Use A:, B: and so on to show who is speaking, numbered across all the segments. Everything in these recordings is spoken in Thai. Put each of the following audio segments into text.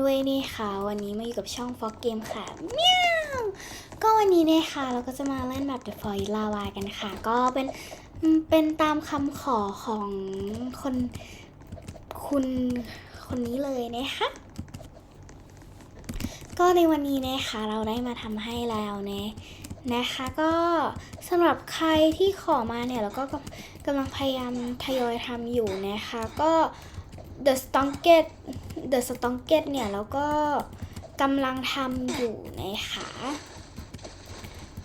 A: ด้วยนี่ค่ะวันนี้มาอยู่กับช่อง Fog Game ค่ะเมียวก็วันนี้นะคะเราก็จะมาเล่นแบบ The Void Lava กันค่ะ ก็เป็นเป็นตามคำขอของคนคุณคนนี้เลยนะคะก็ในวันนี้นะคะเราได้มาทำให้แล้วนะนะคะก็สำหรับใครที่ขอมาเนี่ยเราก็กำกำลังพยายามทยอยทำอยู่นะคะก็ The s t o n k e t The s t o n k e t เนี่ยแล้วก็กำลังทำอยู่นะคะ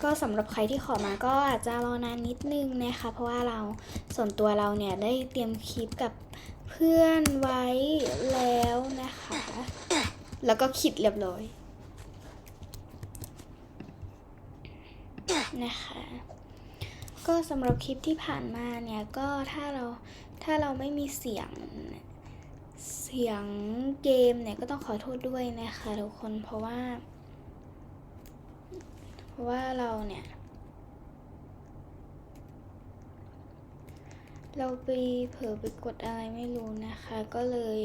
A: ก็สำหรับใครที่ขอมาก็อาจจะรอนานนิดนึงนะคะ เพราะว่าเราส่วนตัวเราเนี่ยได้เตรียมคลิปกับเพื่อนไว้แล้วนะคะ แล้วก็คิดเรียบร้อยนะคะก็สำหรับคลิปที่ผ่านมาเนี่ยก็ถ้าเราถ้าเราไม่มีเสียง เสียงเกมเนี่ยก็ต้องขอโทษด้วยนะคะทุกคนเพราะว่า เพราะว่าเราเนี่ย เราไปเผลอไปกดอะไรไม่รู้นะคะ ก็เลย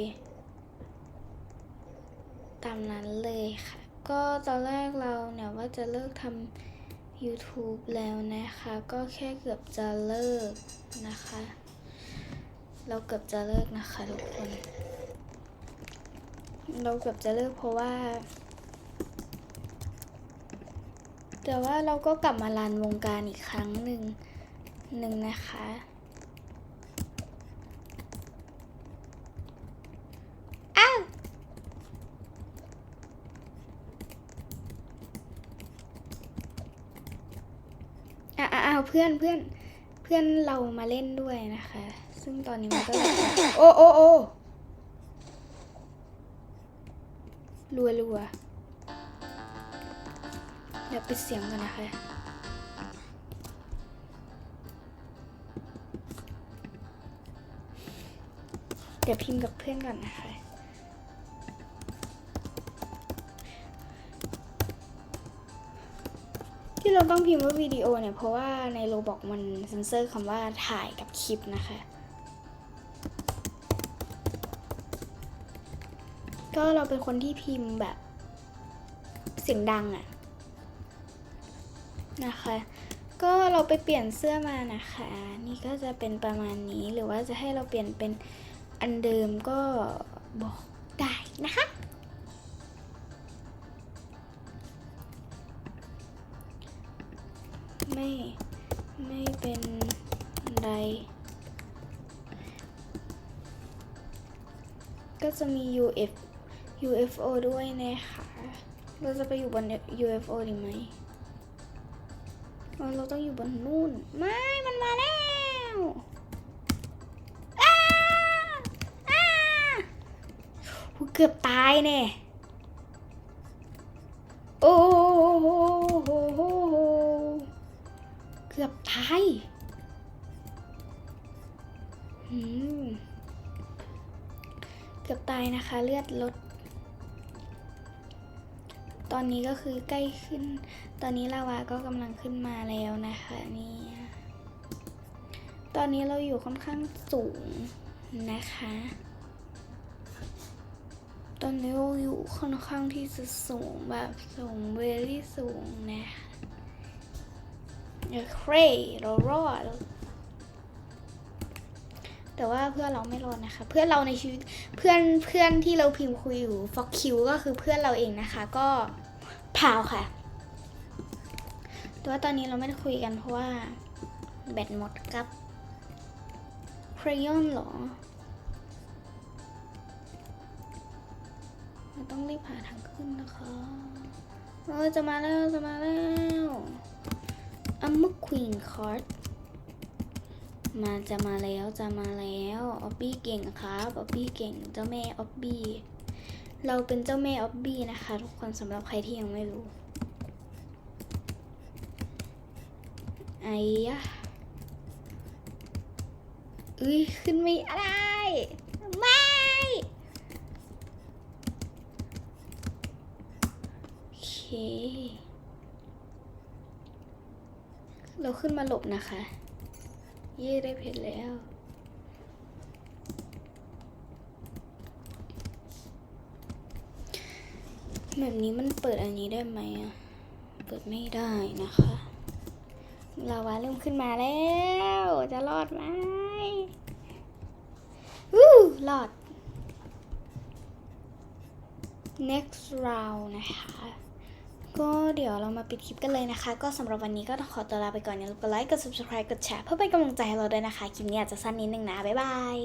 A: ตามนั้นเลยค่ะ ก็ตอนแรกเราเนี่ยว่าจะเลิกทำ YouTube แล้วนะคะ ก็แค่เกือบจะเลิกนะคะ เราเกือบจะเลิกนะคะทุกคน เราเกือบจะเลิกเพราะว่า แต่ว่าเราก็กลับมารันวงการอีกครั้งหนึ่งหนึ่งนะคะอ้าวอ้าวเพื่อนเพื่อนเพื่อนเรามาเล่นด้วยนะคะ ซึ่งตอนนี้มันก็ โอ้โอ้โอ้ รัวรัวเดี๋ยวปิดเสียงกันนะคะ เดี๋ยวพิมพ์กับเพื่อนก่อนนะคะที่เราต้องพิมพ์ว่าวิดีโอเนี่ย เพราะว่าในโรบอกมันเซ็นเซอร์คำว่าถ่ายกับคลิปนะคะ ก็เราเป็นคนที่พิมพ์แบบเสียงดังอะนะคะ ก็เราไปเปลี่ยนเสื้อมานะคะ นี่ก็จะเป็นประมาณนี้หรือว่าจะให้เราเปลี่ยนเป็นอันเดิมก็บอกได้นะคะไม่ไม่เป็นไรก็จะมี UF UFO ด้วยนะคะ เราจะไปอยู่บน UFO ดีไหม เราต้องอยู่บนนู่น ไม่ มันมาแล้วอ้าอ้าหูเกือบตายแน่โอ้โหเกือบตายเกือบตายนะคะ เลือดลด ตอนนี้ก็คือใกล้ขึ้น ตอนนี้ลาวาก็กำลังขึ้นมาแล้วนะคะนี่ตอนนี้เราอยู่ค่อนข้างสูงนะคะ ตอนนี้เราอยู่ค่อนข้างที่จะสูงแบบสูงเวลี่สูงนะคะเอเครเรารอด แต่ว่าเพื่อนเราไม่รอดนะคะ เพื่อนเราในชีวิตเพื่อนเพื่อนที่เราพิมพ์คุยอยู่ฟอกคิวก็คือเพื่อนเราเองนะคะ ก็พาวค่ะ แต่ว่าตอนนี้เราไม่ได้คุยกันเพราะว่าแบตหมดกับครยอนเหรอต้องรีบหาทางขึ้นนะคะเออจะมาแล้วจะมาแล้วอัมมุควีนคอร์ด มาจะมาแล้วจะมาแล้วออบบี้เก่งครับออบบี้เก่งเจ้าแม่ออบบี้เราเป็นเจ้าแม่ออบบี้นะคะ ทุกคนสำหรับใครที่ยังไม่รู้ไอ้ยะเอ้ยขึ้นไม่ได้ไม่โอเค เราขึ้นมาหลบนะคะ เย่ได้เพชรแล้ว แบบนี้มันเปิดอันนี้ได้ไหมอะเปิดไม่ได้นะคะลาวาเริ่มขึ้นมาแล้ว จะรอดไหมวู้รอด next round นะคะ ก็เดี๋ยวเรามาปิดคลิปกันเลยนะคะ ก็สำหรับวันนี้ก็ต้องขอตัวลาไปก่อนอย่าลืมกดไลค์ กด subscribe กดแชร์เพื่อเป็นกำลังใจให้เราด้วยนะคะ คลิปนี้อาจจะสั้นนิดนึงนะ บ๊ายบาย